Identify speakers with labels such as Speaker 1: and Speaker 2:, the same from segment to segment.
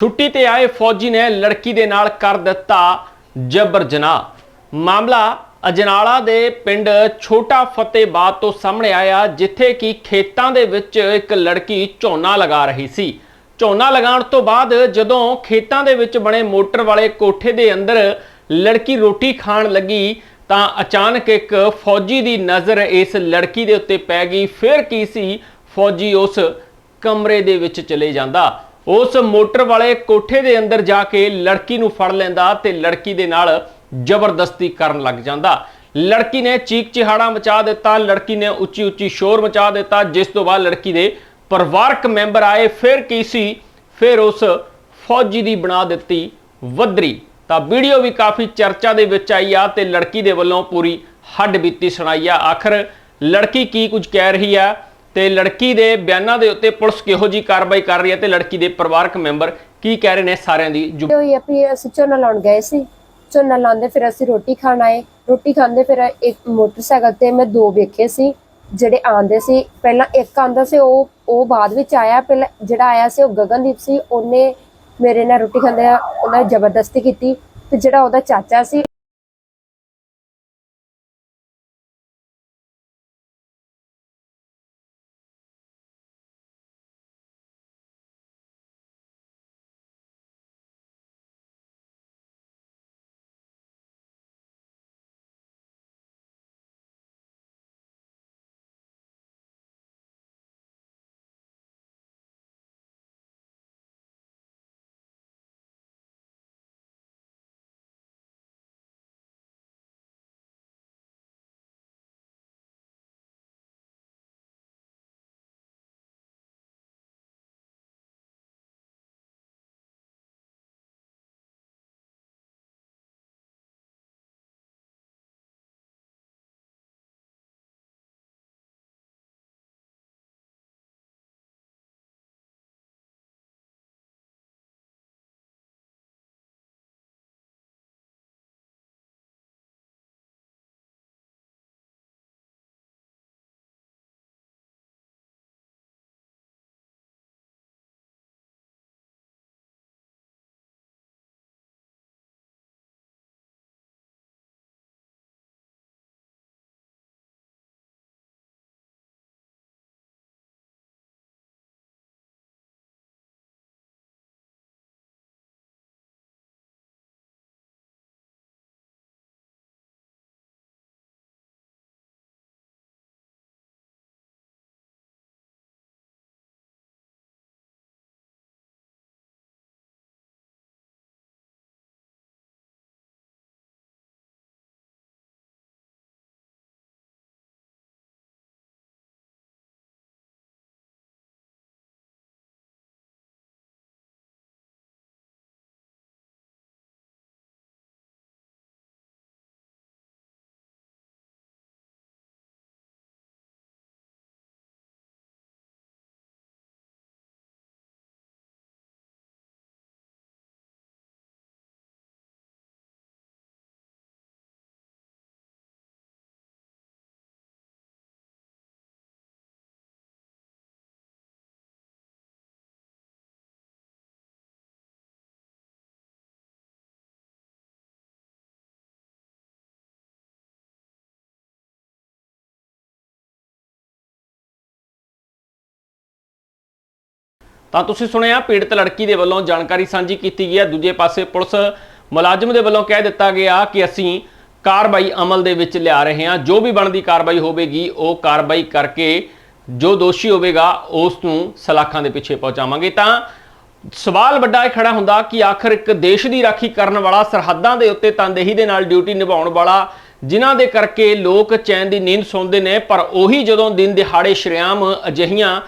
Speaker 1: ਛੁੱਟੀ ਤੇ ਆਏ ਫੌਜੀ ਨੇ ਲੜਕੀ ਦੇ ਨਾਲ ਕਰ ਦਿੱਤਾ ਜਬਰ ਜਨਾਹ। ਮਾਮਲਾ ਅਜਨਾਲਾ ਦੇ ਪਿੰਡ ਛੋਟਾ ਫਤਿਹਬਾਦ ਤੋਂ ਸਾਹਮਣੇ ਆਇਆ, ਜਿੱਥੇ ਕਿ ਖੇਤਾਂ ਦੇ ਵਿੱਚ ਇੱਕ ਲੜਕੀ ਝੋਨਾ ਲਗਾ ਰਹੀ ਸੀ। ਝੋਨਾ ਲਗਾਉਣ ਤੋਂ ਬਾਅਦ ਜਦੋਂ ਖੇਤਾਂ ਦੇ ਵਿੱਚ ਬਣੇ ਮੋਟਰ ਵਾਲੇ ਕੋਠੇ ਦੇ ਅੰਦਰ ਲੜਕੀ ਰੋਟੀ ਖਾਣ ਲੱਗੀ, ਤਾਂ ਅਚਾਨਕ ਇੱਕ ਫੌਜੀ ਦੀ ਨਜ਼ਰ ਇਸ ਲੜਕੀ ਦੇ ਉੱਤੇ ਪੈ ਗਈ। ਫਿਰ ਕੀ ਸੀ? ਫੌਜੀ ਉਸ ਕਮਰੇ ਦੇ ਵਿੱਚ ਚਲੇ ਜਾਂਦਾ। ਉਸ ਮੋਟਰ ਵਾਲੇ ਕੋਠੇ ਦੇ ਅੰਦਰ ਜਾ ਕੇ ਲੜਕੀ ਨੂੰ ਫੜ ਲੈਂਦਾ ਤੇ ਲੜਕੀ ਦੇ ਨਾਲ ਜ਼ਬਰਦਸਤੀ ਕਰਨ ਲੱਗ ਜਾਂਦਾ। ਲੜਕੀ ਨੇ ਚੀਕ ਚਿਹਾੜਾ ਮਚਾ ਦਿੱਤਾ, ਲੜਕੀ ਨੇ ਉੱਚੀ ਉੱਚੀ ਸ਼ੋਰ ਮਚਾ ਦਿੱਤਾ, ਜਿਸ ਤੋਂ ਬਾਅਦ ਲੜਕੀ ਦੇ ਪਰਿਵਾਰਕ ਮੈਂਬਰ ਆਏ, ਫਿਰ ਕੀ ਸੀ? ਫਿਰ ਉਸ ਫੌਜੀ ਦੀ ਬਣਾ ਦਿੱਤੀ ਵੱਧਰੀ। ਤਾਂ ਵੀਡੀਓ ਵੀ ਕਾਫੀ ਚਰਚਾ ਦੇ ਵਿੱਚ ਆਈ ਆ ਤੇ ਲੜਕੀ ਦੇ ਵੱਲੋਂ ਪੂਰੀ ਹੱਡ ਬੀਤੀ ਸੁਣਾਈ ਆ। ਆਖਰ ਲੜਕੀ ਕੀ ਕੁਝ ਕਹਿ ਰਹੀ ਆ? ਤੇ ਲੜਕੀ ਦੇ ਬਿਆਨਾਂ ਦੇ ਉੱਤੇ ਪੁਲਿਸ ਕਿਹੋ ਜੀ ਕਾਰਵਾਈ ਕਰ ਰਹੀ ਹੈ ਤੇ ਲੜਕੀ ਦੇ ਪਰਿਵਾਰਕ ਮੈਂਬਰ ਕੀ ਕਹਿ ਰਹੇ ਨੇ ਸਾਰਿਆਂ ਦੀ ਜੁ-
Speaker 2: ਹੋਈ ਆ ਵੀ ਅਸੀਂ ਝੋਨਾ ਲਾਉਣ ਗਏ ਸੀ। ਝੋਨਾ ਲਾਉਂਦੇ ਫਿਰ ਅਸੀਂ ਰੋਟੀ ਖਾਣ ਆਏ। ਰੋਟੀ ਖਾਂਦੇ ਫਿਰ ਇੱਕ ਮੋਟਰਸਾਈਕਲ ਤੇ ਮੈਂ ਦੋ ਵੇਖੇ ਸੀ, ਜਿਹੜੇ ਆਂਦੇ ਸੀ। ਪਹਿਲਾਂ ਇੱਕ ਆਂਦਾ ਸੀ, ਉਹ ਉਹ ਬਾਅਦ ਵਿੱਚ ਆਇਆ। ਪਹਿਲਾਂ ਜਿਹੜਾ ਆਇਆ ਸੀ, ਉਹ ਗਗਨਦੀਪ ਸੀ। ਉਹਨੇ ਮੇਰੇ ਨਾਲ ਰੋਟੀ ਖਾਂਦੇ ਉਹਨਾਂ ਨੇ ਜ਼ਬਰਦਸਤੀ ਕੀਤੀ। ਤੇ ਜਿਹੜਾ ਉਹਦਾ ਚਾਚਾ ਸੀ
Speaker 1: ਤਾਂ ਤੁਸੀਂ ਸੁਣਿਆ, ਪੀੜਤ ਲੜਕੀ ਦੇ ਵੱਲੋਂ ਜਾਣਕਾਰੀ ਸਾਂਝੀ ਕੀਤੀ ਗਈ ਹੈ। ਦੂਜੇ ਪਾਸੇ ਪੁਲਿਸ ਮੁਲਾਜ਼ਮ ਦੇ ਵੱਲੋਂ ਕਹਿ ਦਿੱਤਾ ਗਿਆ ਕਿ ਅਸੀਂ ਕਾਰਵਾਈ ਅਮਲ ਦੇ ਵਿੱਚ ਲਿਆ ਰਹੇ ਹਾਂ। ਜੋ ਵੀ ਬਣਦੀ ਕਾਰਵਾਈ ਹੋਵੇਗੀ, ਉਹ ਕਾਰਵਾਈ ਕਰਕੇ ਜੋ ਦੋਸ਼ੀ ਹੋਵੇਗਾ, ਉਸ ਨੂੰ ਸਲਾਖਾਂ ਦੇ ਪਿੱਛੇ ਪਹੁੰਚਾਵਾਂਗੇ। ਤਾਂ ਸਵਾਲ ਵੱਡਾ ਇਹ ਖੜਾ ਹੁੰਦਾ ਕਿ ਆਖਰ ਇੱਕ ਦੇਸ਼ ਦੀ ਰਾਖੀ ਕਰਨ ਵਾਲਾ ਸਰਹੱਦਾਂ ਦੇ ਉੱਤੇ ਤਨਦੇਹੀ ਦੇ ਨਾਲ ਡਿਊਟੀ ਨਿਭਾਉਣ ਵਾਲਾ, ਜਿਨ੍ਹਾਂ ਦੇ ਕਰਕੇ ਲੋਕ ਚੈਨ ਦੀ ਨੀਂਦ ਸੌਂਦੇ ਨੇ, ਪਰ ਉਹੀ ਜਦੋਂ ਦਿਨ ਦਿਹਾੜੇ ਸ਼ਰਿਆਮ ਅਜਿਹੀਆਂ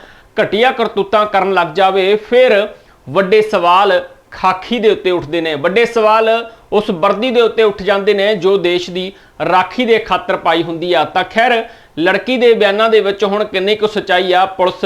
Speaker 1: ਘਟੀਆ ਕਰਤੂਤਾਂ ਕਰਨ ਲੱਗ ਜਾਵੇ, ਫਿਰ ਵੱਡੇ ਸਵਾਲ ਖਾਕੀ ਦੇ ਉੱਤੇ ਉੱਠਦੇ ਨੇ। ਵੱਡੇ ਸਵਾਲ ਉਸ ਵਰਦੀ ਦੇ ਉੱਤੇ ਉੱਠ ਜਾਂਦੇ ਨੇ ਜੋ ਦੇਸ਼ ਦੀ ਰਾਖੀ ਦੇ ਖਾਤਰ ਪਾਈ ਹੁੰਦੀ ਆ। ਤਾਂ ਖੈਰ, ਲੜਕੀ ਦੇ ਬਿਆਨਾਂ ਦੇ ਵਿੱਚ ਹੁਣ ਕਿੰਨੀ ਕੁ ਸਚਾਈ ਆ, ਪੁਲਿਸ